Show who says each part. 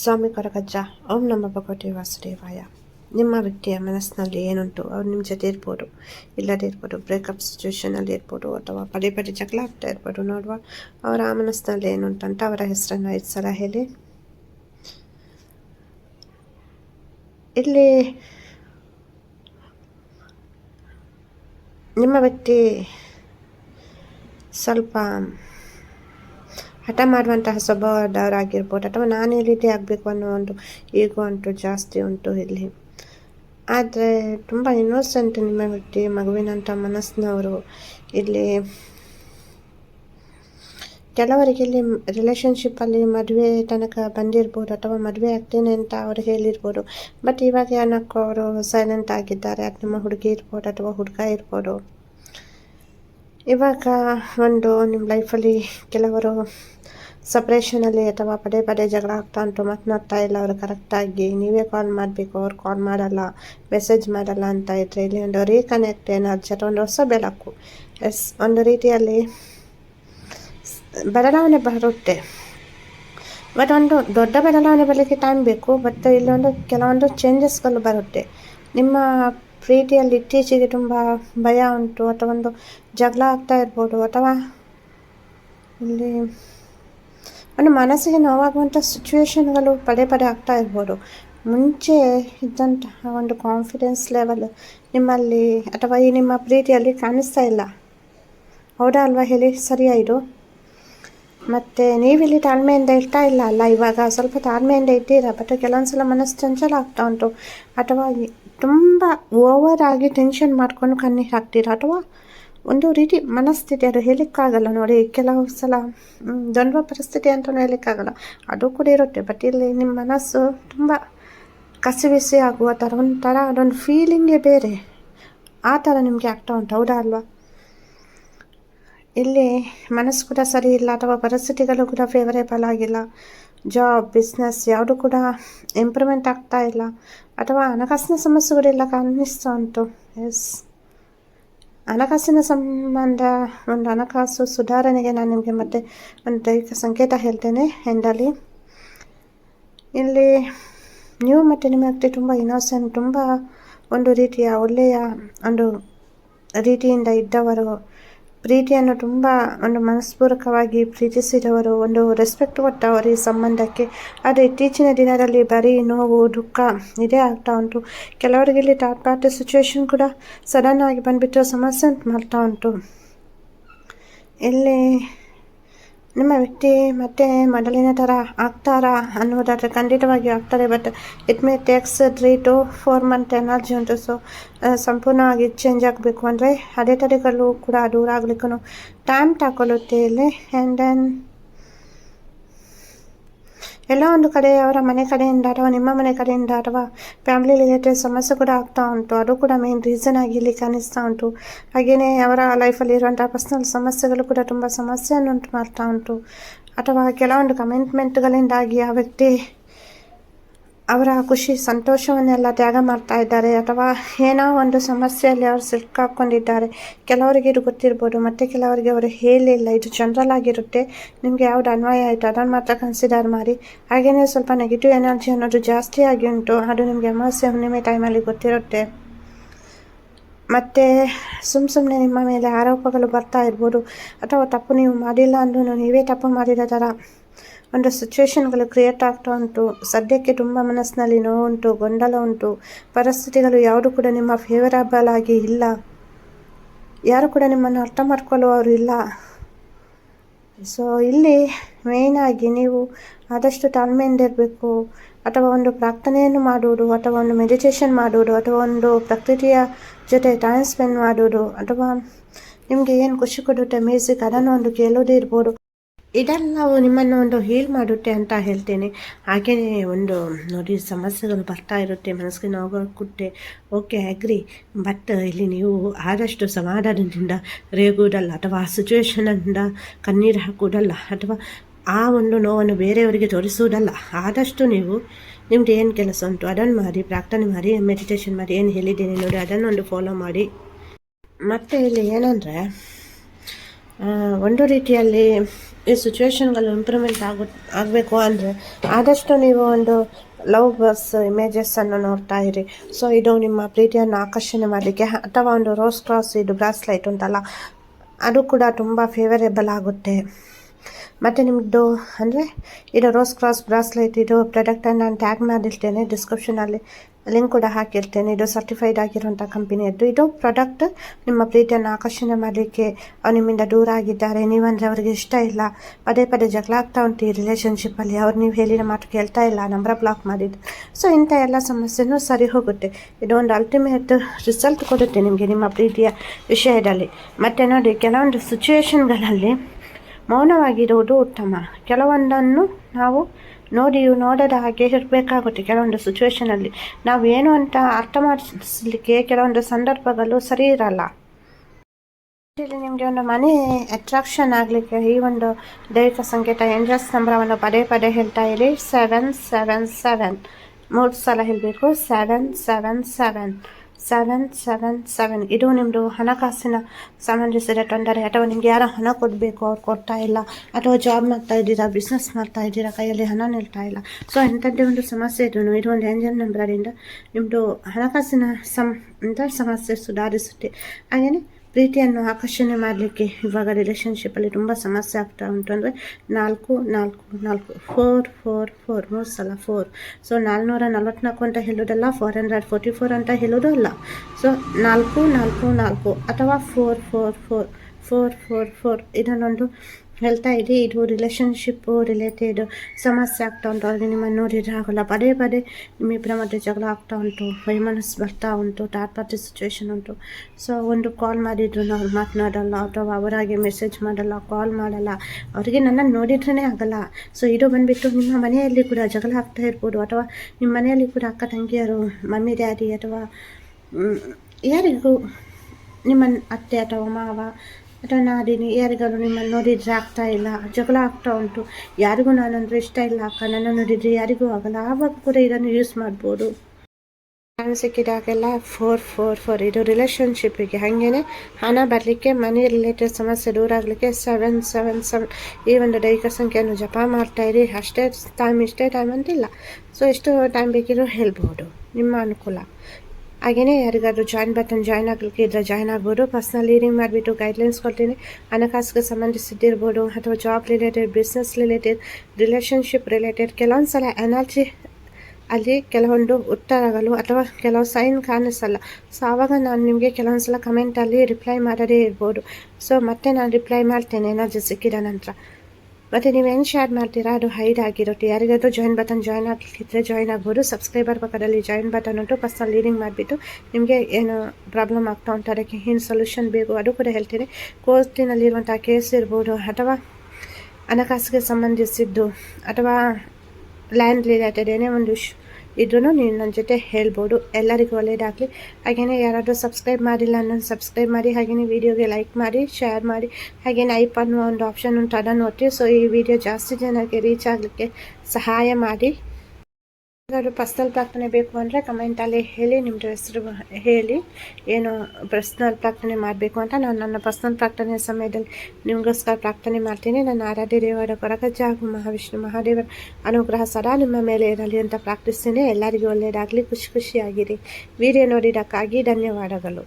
Speaker 1: ಸ್ವಾಮಿ ಕೊರಗಜ್ಜ ಓಂ ನಮ್ಮ ಭಗವತಿ ವಾಸುದೇವಾಯ ನಿಮ್ಮ ವ್ಯಕ್ತಿಯ ಮನಸ್ಸಿನಲ್ಲಿ ಏನುಂಟು ಅವ್ರು ನಿಮ್ಮ ಜೊತೆ ಇರ್ಬೋದು. ಇಲ್ಲದೇ ಇರ್ಬೋದು ಬ್ರೇಕಪ್ ಸಿಚುವೇಶನಲ್ಲಿ ಇರ್ಬೋದು, ಅಥವಾ ಪದೇ ಪದೇ ಜಗಳ ಆಗ್ತಾ ಇರ್ಬೋದು, ನೋಡುವ. ಅವರ ಆ ಮನಸ್ಸಿನಲ್ಲಿ ಏನುಂಟು ಅಂತ ಅವರ ಹೆಸರನ್ನು ಐದು ಸಲ ಹೇಳಿ. ಇಲ್ಲಿ ನಿಮ್ಮ ವ್ಯಕ್ತಿ ಸ್ವಲ್ಪ ಹಠ ಮಾಡುವಂತಹ ಸ್ವಭಾವದವರಾಗಿರ್ಬೋದು ಅಥವಾ ನಾನು ಈ ರೀತಿ ಆಗಬೇಕು ಅನ್ನೋ ಒಂದು ಈಗೋ ಉಂಟು ಜಾಸ್ತಿ ಉಂಟು ಇಲ್ಲಿ. ಆದರೆ ತುಂಬ ಇನ್ನೋಸೆಂಟ್ ನಿಮ್ಮ ವ್ಯಕ್ತಿ ಮಗುವಿನಂಥ ಮನಸ್ಸಿನವರು ಇಲ್ಲಿ ಕೆಲವರಿಗೆ ಇಲ್ಲಿ ರಿಲೇಷನ್ಶಿಪ್ಪಲ್ಲಿ ಮದುವೆ ತನಕ ಬಂದಿರ್ಬೋದು ಅಥವಾ ಮದುವೆ ಆಗ್ತೇನೆ ಅಂತ ಅವರು ಹೇಳಿರ್ಬೋದು. ಬಟ್ ಇವಾಗ ಏನಕ್ಕೋ ಅವರು ಸೈಲೆಂಟ್ ಆಗಿದ್ದಾರೆ, ಅದು ನಿಮ್ಮ ಹುಡುಗಿ ಇರ್ಬೋದು ಅಥವಾ ಹುಡುಗ ಇರ್ಬೋದು. ಇವಾಗ ಒಂದು ನಿಮ್ಮ ಲೈಫಲ್ಲಿ ಕೆಲವರು ಸಪ್ರೇಷನಲ್ಲಿ ಅಥವಾ ಪದೇ ಪದೇ ಜಗಳ ಆಗ್ತಾ ಉಂಟು ಮಾತನಾಡ್ತಾ ಇಲ್ಲ ಅವರು ಕರೆಕ್ಟಾಗಿ ನೀವೇ ಕಾಲ್ ಮಾಡಬೇಕು, ಅವ್ರು ಕಾಲ್ ಮಾಡಲ್ಲ ಮೆಸೇಜ್ ಮಾಡಲ್ಲ ಅಂತ ಇದ್ದರೆ ಇಲ್ಲಿ ಒಂದು ರೀಕನೆಕ್ಟ್ ಏನಾದರೂ ಒಂದು ಹೊಸ ಬೆಳಕು. ಎಸ್ ಒಂದು ರೀತಿಯಲ್ಲಿ ಬದಲಾವಣೆ ಬರುತ್ತೆ. ಬಟ್ ಒಂದು ದೊಡ್ಡ ಬದಲಾವಣೆ ಬರಲಿಕ್ಕೆ ಟೈಮ್ ಬೇಕು ಬಟ್ ಇಲ್ಲೊಂದು ಕೆಲವೊಂದು ಚೇಂಜಸ್ಗಳು ಬರುತ್ತೆ. ನಿಮ್ಮ ಪ್ರೀತಿಯಲ್ಲಿ ಇತ್ತೀಚೆಗೆ ತುಂಬ ಭಯ ಉಂಟು, ಅಥವಾ ಒಂದು ಜಗಳ ಆಗ್ತಾ ಇರ್ಬೋದು, ಅಥವಾ ಇಲ್ಲಿ ಒಂದು ಮನಸ್ಸಿಗೆ ನೋವಾಗುವಂಥ ಸಿಚುವೇಶನ್ಗಳು ಪದೇ ಪದೇ ಆಗ್ತಾ ಇರ್ಬೋದು. ಮುಂಚೆ ಇದ್ದಂತಹ ಒಂದು ಕಾನ್ಫಿಡೆನ್ಸ್ ಲೆವೆಲ್ ನಿಮ್ಮಲ್ಲಿ ಅಥವಾ ಈ ನಿಮ್ಮ ಪ್ರೀತಿಯಲ್ಲಿ ಕಾಣಿಸ್ತಾ ಇಲ್ಲ. ಹೌದಾ ಅಲ್ವಾ ಹೇಳಿ, ಸರಿಯಾ ಇದು? ಮತ್ತು ನೀವಿಲ್ಲಿ ತಾಳ್ಮೆಯಿಂದ ಇರ್ತಾ ಇಲ್ಲ ಅಲ್ಲ ಇವಾಗ? ಸ್ವಲ್ಪ ತಾಳ್ಮೆಯಿಂದ ಇದ್ದೀರಾ? ಬಟ್ ಕೆಲವೊಂದು ಸಲ ಮನಸ್ಸು ಚಂಚಲ ಆಗ್ತಾ ಉಂಟು. ಅಥವಾ ತುಂಬ ಓವರ್ ಆಗಿ ಟೆನ್ಷನ್ ಮಾಡ್ಕೊಂಡು ಕಣ್ಣೀರು ಹಾಕ್ತೀರಾ? ಅಥವಾ ಒಂದು ರೀತಿ ಮನಸ್ಥಿತಿ ಅದು ಹೇಳಲಿಕ್ಕಾಗಲ್ಲ ನೋಡಿ, ಕೆಲವು ಸಲ ದ್ವಂದ್ವ ಪರಿಸ್ಥಿತಿ ಅಂತಲೂ ಹೇಳಿಕ್ಕಾಗಲ್ಲ ಅದು ಕೂಡ ಇರುತ್ತೆ ಬಟ್ ಇಲ್ಲಿ ನಿಮ್ಮ ಮನಸ್ಸು ತುಂಬ ಕಸಿವಿಸಿ ಆಗುವ ಥರ ಒಂಥರ ಅದೊಂದು ಫೀಲಿಂಗೇ ಬೇರೆ. ಆ ಥರ ನಿಮಗೆ ಆಗ್ತಾ ಉಂಟು? ಹೌದಾ ಅಲ್ವಾ? ಇಲ್ಲಿ ಮನಸ್ಸು ಕೂಡ ಸರಿ ಇಲ್ಲ, ಅಥವಾ ಪರಿಸ್ಥಿತಿಗಳು ಕೂಡ ಫೇವರೇಬಲ್ ಆಗಿಲ್ಲ. ಜಾಬ್ ಬಿಸ್ನೆಸ್ ಯಾವುದು ಕೂಡ ಇಂಪ್ರೂವ್ಮೆಂಟ್ ಆಗ್ತಾ ಇಲ್ಲ. ಅಥವಾ ಹಣಕಾಸಿನ ಸಮಸ್ಯೆಗಳೆಲ್ಲ ಕಾಣಿಸ್ತಾ ಉಂಟು. ಎಸ್ ಹಣಕಾಸಿನ ಸಂಬಂಧ, ಒಂದು ಹಣಕಾಸು ಸುಧಾರಣೆಗೆ ನಾನು ನಿಮಗೆ ಮತ್ತೆ ಒಂದು ದೈಹಿಕ ಸಂಕೇತ ಹೇಳ್ತೇನೆ ಎಂಡಲ್ಲಿ. ಇಲ್ಲಿ ನೀವು ಮತ್ತು ನಿಮ್ಮ ವ್ಯಕ್ತಿ ತುಂಬ ಇನೋಸೆಂಟ್ ತುಂಬ ಒಂದು ರೀತಿಯ ಒಳ್ಳೆಯ ಒಂದು ರೀತಿಯಿಂದ ಇದ್ದವರು ಪ್ರೀತಿಯನ್ನು ತುಂಬ ಒಂದು ಮನಸ್ಪೂರ್ವಕವಾಗಿ ಪ್ರೀತಿಸಿದವರು, ಒಂದು ರೆಸ್ಪೆಕ್ಟ್ ಕೊಟ್ಟವರು ಈ ಸಂಬಂಧಕ್ಕೆ. ಆದರೆ ಇತ್ತೀಚಿನ ದಿನದಲ್ಲಿ ಬರೀ ನೋವು, ದುಃಖ ಇದೇ ಆಗ್ತಾ ಉಂಟು. ಕೆಲವರಿಗೆ ಇಲ್ಲಿ ಥರ್ಡ್ ಪಾರ್ಟಿ ಸಿಚುವೇಶನ್ ಕೂಡ ಸಡನ್ ಆಗಿ ಬಂದುಬಿಟ್ಟು ಸಮಸ್ಯೆ ಮಾಡ್ತಾ ಉಂಟು. ಇಲ್ಲಿ ನಿಮ್ಮ ವ್ಯಕ್ತಿ ಮತ್ತೆ ಮೊದಲಿನ ಥರ ಆಗ್ತಾರಾ ಅನ್ನೋದಾದರೆ ಖಂಡಿತವಾಗಿ ಆಗ್ತಾರೆ. But it may takes three to four month energy ಉಂಟು. ಸೊ ಸಂಪೂರ್ಣವಾಗಿ ಚೇಂಜ್ ಆಗಬೇಕು. ಅಂದರೆ ಅಡೆತಡೆಗಳು ಕೂಡ ದೂರ ಆಗ್ಲಿಕ್ಕೂ ಟೈಮ್ ತಗೊಳ್ಳುತ್ತೆ ಇಲ್ಲಿ. ಆ್ಯಂಡ್ ದೆನ್ ಎಲ್ಲ ಒಂದು ಕಡೆ ಅವರ ಮನೆ ಕಡೆಯಿಂದ ಅಥವಾ ನಿಮ್ಮ ಮನೆ ಕಡೆಯಿಂದ ಅಥವಾ ಫ್ಯಾಮಿಲಿ ರಿಲೇಟೆಡ್ ಸಮಸ್ಯೆ ಕೂಡ ಆಗ್ತಾ ಉಂಟು. ಅದು ಕೂಡ ಮೇನ್ ರೀಸನ್ ಆಗಿ ಇಲ್ಲಿ ಕಾಣಿಸ್ತಾ ಉಂಟು. ಹಾಗೆಯೇ ಅವರ ಲೈಫಲ್ಲಿ ಇರುವಂಥ ಪರ್ಸ್ನಲ್ ಸಮಸ್ಯೆಗಳು ಕೂಡ ತುಂಬ ಸಮಸ್ಯೆಯನ್ನು ಉಂಟು ಮಾಡ್ತಾ ಉಂಟು. ಅಥವಾ ಕೆಲವೊಂದು ಕಮಿಟ್ಮೆಂಟ್ಗಳಿಂದಾಗಿ ಆ ವ್ಯಕ್ತಿ ಅವರ ಖುಷಿ, ಸಂತೋಷವನ್ನೆಲ್ಲ ತ್ಯಾಗ ಮಾಡ್ತಾ ಇದ್ದಾರೆ ಅಥವಾ ಏನೋ ಒಂದು ಸಮಸ್ಯೆಯಲ್ಲಿ ಅವರು ಸಿಕ್ಕಾಕೊಂಡಿದ್ದಾರೆ. ಕೆಲವರಿಗೆ ಇದು ಗೊತ್ತಿರ್ಬೋದು, ಮತ್ತು ಕೆಲವರಿಗೆ ಅವರು ಹೇಳಿಲ್ಲ. ಇದು ಜನರಲ್ ಆಗಿರುತ್ತೆ. ನಿಮಗೆ ಯಾವ್ದು ಅನ್ವಯ ಆಯಿತು? ಅದನ್ನು ಮಾತ್ರ ಕನ್ಸಿಡರ್ ಮಾಡಿ. ಹಾಗೆಯೇ ಸ್ವಲ್ಪ ನೆಗೆಟಿವ್ ಎನರ್ಜಿ ಅನ್ನೋದು ಜಾಸ್ತಿ ಆಗಿ ಉಂಟು. ಅದು ನಿಮಗೆ ಅಮಾವಾಸ್ಯೆ, ಹುಣ್ಣಿಮೆ ಟೈಮಲ್ಲಿ ಗೊತ್ತಿರುತ್ತೆ. ಮತ್ತು ಸುಮ್ಮ ಸುಮ್ಮನೆ ನಿಮ್ಮ ಮೇಲೆ ಆರೋಪಗಳು ಬರ್ತಾ ಇರ್ಬೋದು. ಅಥವಾ ತಪ್ಪು ನೀವು ಮಾಡಿಲ್ಲ ಅಂದ್ರೂ ನೀವೇ ತಪ್ಪು ಮಾಡಿದ ಥರ ಒಂದು ಸಿಚುವೇಶನ್ಗಳು ಕ್ರಿಯೇಟ್ ಆಗ್ತಾ ಉಂಟು. ಸದ್ಯಕ್ಕೆ ತುಂಬ ಮನಸ್ಸಿನಲ್ಲಿ ನೋವುಂಟು ಗೊಂದಲ ಉಂಟು. ಪರಿಸ್ಥಿತಿಗಳು ಯಾವುದು ಕೂಡ ನಿಮ್ಮ ಫೇವರಬಲ್ ಆಗಿ ಇಲ್ಲ. ಯಾರು ಕೂಡ ನಿಮ್ಮನ್ನು ಅರ್ಥ ಮಾಡ್ಕೊಳ್ಳುವವರು ಇಲ್ಲ. ಸೊ ಇಲ್ಲಿ ಮೇಯ್ನಾಗಿ ನೀವು ಆದಷ್ಟು ತಾಳ್ಮೆಯಿಂದ ಇರಬೇಕು. ಅಥವಾ ಒಂದು ಪ್ರಾರ್ಥನೆಯನ್ನು ಮಾಡುವುದು, ಅಥವಾ ಒಂದು ಮೆಡಿಟೇಷನ್ ಮಾಡುವುದು, ಅಥವಾ ಒಂದು ಪ್ರಕೃತಿಯ ಜೊತೆ ಟೈಮ್ ಸ್ಪೆಂಡ್ ಮಾಡುವುದು, ಅಥವಾ ನಿಮಗೆ ಏನು ಖುಷಿ ಕೊಡುತ್ತೆ ಮ್ಯೂಸಿಕ್ ಅದನ್ನು ಒಂದು ಕೇಳೋದೇ ಇರ್ಬೋದು. ಇದೆಲ್ಲವೂ ನಿಮ್ಮನ್ನು ಒಂದು ಹೀಲ್ ಮಾಡುತ್ತೆ ಅಂತ ಹೇಳ್ತೇನೆ. ಹಾಗೆಯೇ ಒಂದು ನೋಡಿ, ಸಮಸ್ಯೆಗಳು ಬರ್ತಾ ಇರುತ್ತೆ, ಮನಸ್ಸಿಗೆ ನೋವು ಕೊಟ್ಟೆ ಓಕೆ ಅಗ್ರಿ ಬಟ್ ಇಲ್ಲಿ ನೀವು ಆದಷ್ಟು ಸಮಾಧಾನದಿಂದ ರೇಗುವುದಲ್ಲ, ಅಥವಾ ಆ ಸಿಚುವೇಶನಿಂದ ಕಣ್ಣೀರು ಹಾಕುವುದಲ್ಲ, ಅಥವಾ ಆ ಒಂದು ನೋವನ್ನು ಬೇರೆಯವರಿಗೆ ತೋರಿಸುವುದಲ್ಲ, ಆದಷ್ಟು ನೀವು ನಿಮ್ದು ಏನು ಕೆಲಸ ಉಂಟು, ಅದನ್ನು ಮಾಡಿ, ಪ್ರಾರ್ಥನೆ ಮಾಡಿ ಮೆಡಿಟೇಷನ್ ಮಾಡಿ, ಏನು ಹೇಳಿದ್ದೀನಿ ನೋಡಿ, ಅದನ್ನು ಒಂದು ಫಾಲೋ ಮಾಡಿ. ಮತ್ತು ಇಲ್ಲಿ ಏನಂದರೆ ಒಂದು ರೀತಿಯಲ್ಲಿ ಈ ಸಿಚುವೇಶನ್ಗಳು ಇಂಪ್ರೂವ್ಮೆಂಟ್ ಆಗು, ಆಗಬೇಕು ಅಂದರೆ ಆದಷ್ಟು ನೀವು ಒಂದು ಲವ್ ಬಸ್ ಇಮೇಜಸ್ಸನ್ನು ನೋಡ್ತಾ ಇರಿ. ಸೊ ಇದು ನಿಮ್ಮ ಪ್ರೀತಿಯನ್ನು ಆಕರ್ಷಣೆ ಮಾಡಲಿಕ್ಕೆ, ಅಥವಾ ಒಂದು ರೋಸ್ ಕ್ರಾಸ್ ಇದು ಬ್ರಾಸ್ಲೈಟ್ ಉಂಟಲ್ಲ, ಅದು ಕೂಡ ತುಂಬ ಫೇವರೇಬಲ್ ಆಗುತ್ತೆ. ಮತ್ತು ನಿಮ್ಮದು ಅಂದರೆ, ಇದು ರೋಸ್ ಕ್ರಾಸ್ ಬ್ರಾಸ್ಲೈಟ್ ಇದು ಪ್ರಾಡಕ್ಟನ್ನು ನಾನು ಟ್ಯಾಗ್ ಮಾಡಿರ್ತೇನೆ ಡಿಸ್ಕ್ರಿಪ್ಷನಲ್ಲಿ ಲಿಂಕ್ ಕೂಡ ಹಾಕಿರ್ತೇನೆ. ಇದು ಸರ್ಟಿಫೈಡ್ ಆಗಿರುವಂಥ ಕಂಪನಿಯದ್ದು ಇದು ಪ್ರಾಡಕ್ಟ್ ನಿಮ್ಮ ಪ್ರೀತಿಯನ್ನು ಆಕರ್ಷಣೆ ಮಾಡಲಿಕ್ಕೆ ಅವ್ರು ನಿಮ್ಮಿಂದ ದೂರ ಆಗಿದ್ದಾರೆ. ನೀವಂದರೆ ಅವರಿಗೆ ಇಷ್ಟ ಇಲ್ಲ. ಪದೇ ಪದೇ ಜಗಳ ಆಗ್ತಾ ಉಂಟು ಈ ರಿಲೇಷನ್ಶಿಪ್ಪಲ್ಲಿ ಅವ್ರು ನೀವು ಹೇಳಿದ ಮಾತು ಕೇಳ್ತಾ ಇಲ್ಲ. ನಂಬರ್ ಬ್ಲಾಕ್ ಮಾಡಿದ್ದು. ಸೊ ಇಂಥ ಎಲ್ಲ ಸಮಸ್ಯೆನೂ ಸರಿ ಹೋಗುತ್ತೆ. ಇದು ಒಂದು ಅಲ್ಟಿಮೇಟ್ ರಿಸಲ್ಟ್ ಕೊಡುತ್ತೆ ನಿಮಗೆ ನಿಮ್ಮ ಪ್ರೀತಿಯ ವಿಷಯದಲ್ಲಿ. ಮತ್ತು ನೋಡಿ, ಕೆಲವೊಂದು ಸಿಚುವೇಷನ್ಗಳಲ್ಲಿ ಮೌನವಾಗಿರುವುದು ಉತ್ತಮ. ಕೆಲವೊಂದನ್ನು ನಾವು ನೋಡಿಯೂ ನೋಡದ ಹಾಗೆ ಇರಬೇಕಾಗುತ್ತೆ ಕೆಲವೊಂದು ಸಿಚುವೇಶನಲ್ಲಿ ನಾವು ಏನು ಅಂತ ಅರ್ಥ ಮಾಡಿಸ್ಲಿಕ್ಕೆ ಕೆಲವೊಂದು ಸಂದರ್ಭಗಳು ಸರಿ ಇರಲ್ಲ. ನಿಮಗೆ ಒಂದು ಮನಿ ಅಟ್ರಾಕ್ಷನ್ ಆಗಲಿಕ್ಕೆ ಈ ಒಂದು ದೈಹಿಕ ಸಂಕೇತ ಏಂಜಲ್ಸ್ ನಂಬರವನ್ನು ಪದೇ ಪದೇ ಹೇಳ್ತಾ ಇರಿ. ಸೆವೆನ್ ಸೆವೆನ್ ಸೆವೆನ್ ಮೂರು ಸಲ ಹೇಳಬೇಕು. Seven seven seven seven seven seven ಇದು ನಿಮ್ಮದು ಹಣಕಾಸಿನ ಸಂಬಂಧಿಸಿದ ತೊಂದರೆ ಅಥವಾ ನಿಮ್ಗೆ ಯಾರೋ ಹಣ ಕೊಡಬೇಕು, ಅವ್ರು ಕೊಡ್ತಾ ಇಲ್ಲ, ಅಥವಾ ಜಾಬ್ ಮಾಡ್ತಾ ಇದ್ದೀರಾ ಬಿಸ್ನೆಸ್ ಮಾಡ್ತಾ ಇದ್ದೀರಾ, ಕೈಯಲ್ಲಿ ಹಣ ನಿಲ್ತಾ ಇಲ್ಲ. ಸೊ ಇಂಥದ್ದೇ ಒಂದು ಸಮಸ್ಯೆ ಇದ್ರೂ ಇದು ಒಂದು ಏಂಜಲ್ ನಂಬರಿಂದ ನಿಮ್ಮದು ಹಣಕಾಸಿನ ಸಂ ಅಂತ ಸಮಸ್ಯೆ ಸುಧಾರಿಸುತ್ತೆ. ಹಾಗೆಯೇ ಪ್ರೀತಿಯನ್ನು ಆಕರ್ಷಣೆ ಮಾಡಲಿಕ್ಕೆ ಇವಾಗ ರಿಲೇಷನ್ಶಿಪ್ಪಲ್ಲಿ ತುಂಬ ಸಮಸ್ಯೆ ಆಗ್ತಾ ಉಂಟು ಅಂದರೆ ನಾಲ್ಕು ನಾಲ್ಕು ನಾಲ್ಕು ಫೋರ್ ಫೋರ್ ಫೋರ್ ಮೂರು ಸಲ ಫೋರ್ ಸೊ ನಾಲ್ನೂರ ನಲ್ವತ್ನಾಲ್ಕು ಅಂತ ಹೇಳೋದಲ್ಲ ಫೋರ್ ಹಂಡ್ರೆಡ್ ಫೋರ್ಟಿ ಫೋರ್ ಅಂತ ಹೇಳೋದು ಅಲ್ಲ. ಸೊ ನಾಲ್ಕು ನಾಲ್ಕು ನಾಲ್ಕು ಅಥವಾ four four four four four four ಇದನ್ನೊಂದು ಹೇಳ್ತಾ ಇದೆ ಇದು ರಿಲೇಷನ್ಶಿಪ್ಪು ರಿಲೇಟೆಡ್ ಸಮಸ್ಯೆ ಆಗ್ತಾ ಉಂಟು. ಅವ್ರಿಗೆ ನಿಮ್ಮನ್ನು ನೋಡಿದ್ರೆ ಆಗೋಲ್ಲ ಪದೇ ಪದೇ ನಿಮ್ಮಿಬ್ಬರ ಮಧ್ಯೆ ಜಗಳ ಆಗ್ತಾ ಉಂಟು. ವೈಮನಸ್ಸು ಬರ್ತಾ ಉಂಟು. ಪಾರ್ಟಿ ಸಿಚುವೇಶನ್ ಉಂಟು. ಸೊ ಒಂದು ಕಾಲ್ ಮಾಡಿದ್ರು. ನಾವು ಮಾತನಾಡಲ್ಲ ಅಥವಾ ಅವರಾಗೆ ಮೆಸೇಜ್ ಮಾಡಲ್ಲ ಕಾಲ್ ಮಾಡಲ್ಲ. ಅವರಿಗೆ ನನ್ನನ್ನು ನೋಡಿದ್ರೇ ಆಗಲ್ಲ. ಸೊ ಇದು ಬಂದುಬಿಟ್ಟು ನಿಮ್ಮ ಮನೆಯಲ್ಲಿ ಕೂಡ ಜಗಳ ಆಗ್ತಾ ಇರ್ಬೋದು. ಅಥವಾ ನಿಮ್ಮ ಮನೆಯಲ್ಲಿ ಕೂಡ ಅಕ್ಕ, ತಂಗಿಯರು, ಮಮ್ಮಿ, ಡ್ಯಾಡಿ ಅಥವಾ ಯಾರಿಗೂ ನಿಮ್ಮ ಅತ್ತೆ ಅಥವಾ ಮಾವ ನಾದಿನಿ ಯಾರಿಗಾದ್ರು ನಿಮ್ಮನ್ನು ನೋಡಿದ್ರೆ ಆಗ್ತಾ ಇಲ್ಲ, ಜಗಳ ಆಗ್ತಾ ಉಂಟು. ಯಾರಿಗೂ ನಾನಂದ್ರೆ ಇಷ್ಟ ಇಲ್ಲ ಅಕ್ಕ, ನನ್ನ ನೋಡಿದರೆ ಯಾರಿಗೂ ಆಗಲ್ಲ, ಆವಾಗ ಕೂಡ ಇದನ್ನು ಯೂಸ್ ಮಾಡ್ಬೋದು. ಹಣ ಸಿಕ್ಕಿದಾಗೆಲ್ಲ ಫೋರ್ ಫೋರ್ ಫೋರ್ ಇದು ರಿಲೇಷನ್ಶಿಪ್ಪಿಗೆ ಹಾಗೇನೆ ಹಣ ಬರಲಿಕ್ಕೆ ಮನಿ ರಿಲೇಟೆಡ್ ಸಮಸ್ಯೆ ದೂರ ಆಗಲಿಕ್ಕೆ ಸೆವೆನ್ ಸೆವೆನ್ ಸೆವೆನ್ ಈ ಒಂದು ದೈಹಿಕ ಸಂಖ್ಯೆಯನ್ನು ಜಪ ಮಾಡ್ತಾ ಇರಿ. ಅಷ್ಟೇ ಟೈಮ್ ಇಷ್ಟೇ ಟೈಮ್ ಅಂತಿಲ್ಲ. ಸೊ ಎಷ್ಟು ಟೈಮ್ ಬೇಕಿದ್ರೂ ಹೇಳ್ಬೋದು. ನಿಮ್ಮ ಅನುಕೂಲ. ಹಾಗೆಯೇ ಯಾರಿಗಾದರೂ ಜಾಯಿನ್ ಬಟನ್ ಜಾಯ್ನ್ ಆಗಲಿಕ್ಕೆ ಜಾಯ್ನ್ ಆಗ್ಬೋದು. ಪರ್ಸ್ನಲ್ ಲೀಡಿಂಗ್ ಮಾಡಿಬಿಟ್ಟು ಗೈಡ್ಲೈನ್ಸ್ ಕೊಡ್ತೀನಿ. ಹಣಕಾಸಿಗೆ ಸಂಬಂಧಿಸಿದ್ದಿರ್ಬೋದು ಅಥವಾ job related business related relationship related ಕೆಲವೊಂದು ಸಲ ಎನರ್ಜಿ ಅಲ್ಲಿ ಕೆಲವೊಂದು ಉತ್ತರಗಳು ಅಥವಾ ಕೆಲವು ಸೈನ್ ಕಾಣಿಸಲ್ಲ. ಸೊ ಆವಾಗ ನಾನು ನಿಮಗೆ ಕೆಲವೊಂದು ಸಲ ಕಮೆಂಟಲ್ಲಿ ರಿಪ್ಲೈ ಮಾಡದೇ ಇರ್ಬೋದು. ಸೊ ಮತ್ತೆ ನಾನು ರಿಪ್ಲೈ ಮಾಡ್ತೇನೆ, ಎನರ್ಜಿ ಸಿಕ್ಕಿದ ನಂತರ. ಮತ್ತು ನೀವೇನು ಶೇರ್ ಮಾಡ್ತೀರಾ? ಅದು ಹೈಡ್ ಆಗಿರುತ್ತೆ. ಯಾರಿಗಾದರೂ ಜಾಯಿನ್ ಬಟನ್ ಜಾಯ್ನ್ ಆಗಲಿಕ್ಕಿದ್ರೆ ಜಾಯ್ನ್ ಆಗ್ಬೋದು. ಸಬ್ಸ್ಕ್ರೈಬರ್ ಪಕ್ಕದಲ್ಲಿ ಜಾಯಿನ್ ಬಟನ್ ಉಂಟು. ಫಸ್ಟಲ್ಲಿ ಲೀಡಿಂಗ್ ಮಾಡಿಬಿಟ್ಟು ನಿಮಗೆ ಏನು ಪ್ರಾಬ್ಲಮ್ ಆಗ್ತಾ ಉಂಟು, ಅದಕ್ಕೆ ಏನು ಸೊಲ್ಯೂಷನ್ ಬೇಕು ಅದು ಕೂಡ ಹೇಳ್ತೀನಿ. ಕೋರ್ಟಿನಲ್ಲಿರುವಂಥ ಕೇಸ್ ಇರ್ಬೋದು ಅಥವಾ ಹಣಕಾಸಿಗೆ ಸಂಬಂಧಿಸಿದ್ದು ಅಥವಾ ಲ್ಯಾಂಡ್ ರಿಲೇಟೆಡ್ ಏನೇ ಒಂದು ಇದ್ರೂ ನೀನು ನನ್ನ ಜೊತೆ ಹೇಳ್ಬೋದು. ಎಲ್ಲರಿಗೂ ಒಳ್ಳೆಯದಾಗಲಿ ಹಾಗೆಯೇ ಯಾರಾದರೂ ಸಬ್ಸ್ಕ್ರೈಬ್ ಮಾಡಿಲ್ಲ ಅನ್ನೋದು ಸಬ್ಸ್ಕ್ರೈಬ್ ಮಾಡಿ ಹಾಗೆಯೇ ವಿಡಿಯೋಗೆ ಲೈಕ್ ಮಾಡಿ ಶೇರ್ ಮಾಡಿ. ಹಾಗೆಯೇ ಐಪ್ ಅನ್ನೋ ಒಂದು ಆಪ್ಷನ್ ಉಂಟು, ಅದನ್ನು ಒತ್ತಿ. ಸೊ ಈ ವಿಡಿಯೋ ಜಾಸ್ತಿ ಜನಕ್ಕೆ ರೀಚ್ ಆಗಲಿಕ್ಕೆ ಸಹಾಯ ಮಾಡಿ. ಯಾರಾದರೂ ಪರ್ಸ್ನಲ್ ಪ್ರಾರ್ಥನೆ ಬೇಕು ಅಂದರೆ ಕಮೆಂಟಲ್ಲಿ ಹೇಳಿ ನಿಮ್ಮದು ಹೆಸರು ಹೇಳಿ, ಏನು ಪರ್ಸ್ನಲ್ ಪ್ರಾರ್ಥನೆ ಮಾಡಬೇಕು ಅಂತ ನಾನು ನನ್ನ ಪರ್ಸ್ನಲ್ ಪ್ರಾರ್ಥನೆ ಸಮಯದಲ್ಲಿ ನಿಮಗೋಸ್ಕರ ಪ್ರಾರ್ಥನೆ ಮಾಡ್ತೀನಿ. ನಾನು ಆರಾಧ್ಯ ದೇವರ ಕೊರಗಜ್ಜ ಹಾಗೂ ಮಹಾವಿಷ್ಣು ಮಹಾದೇವರ ಅನುಗ್ರಹ ಸದಾ ನಿಮ್ಮ ಮೇಲೆ ಇರಲಿ ಅಂತ ಪ್ರಾರ್ಥಿಸ್ತೀನಿ. ಎಲ್ಲರಿಗೂ ಒಳ್ಳೆಯದಾಗಲಿ, ಖುಷಿ ಖುಷಿಯಾಗಿರಿ. ವಿಡಿಯೋ ನೋಡಿದ್ದಕ್ಕಾಗಿ ಧನ್ಯವಾದಗಳು.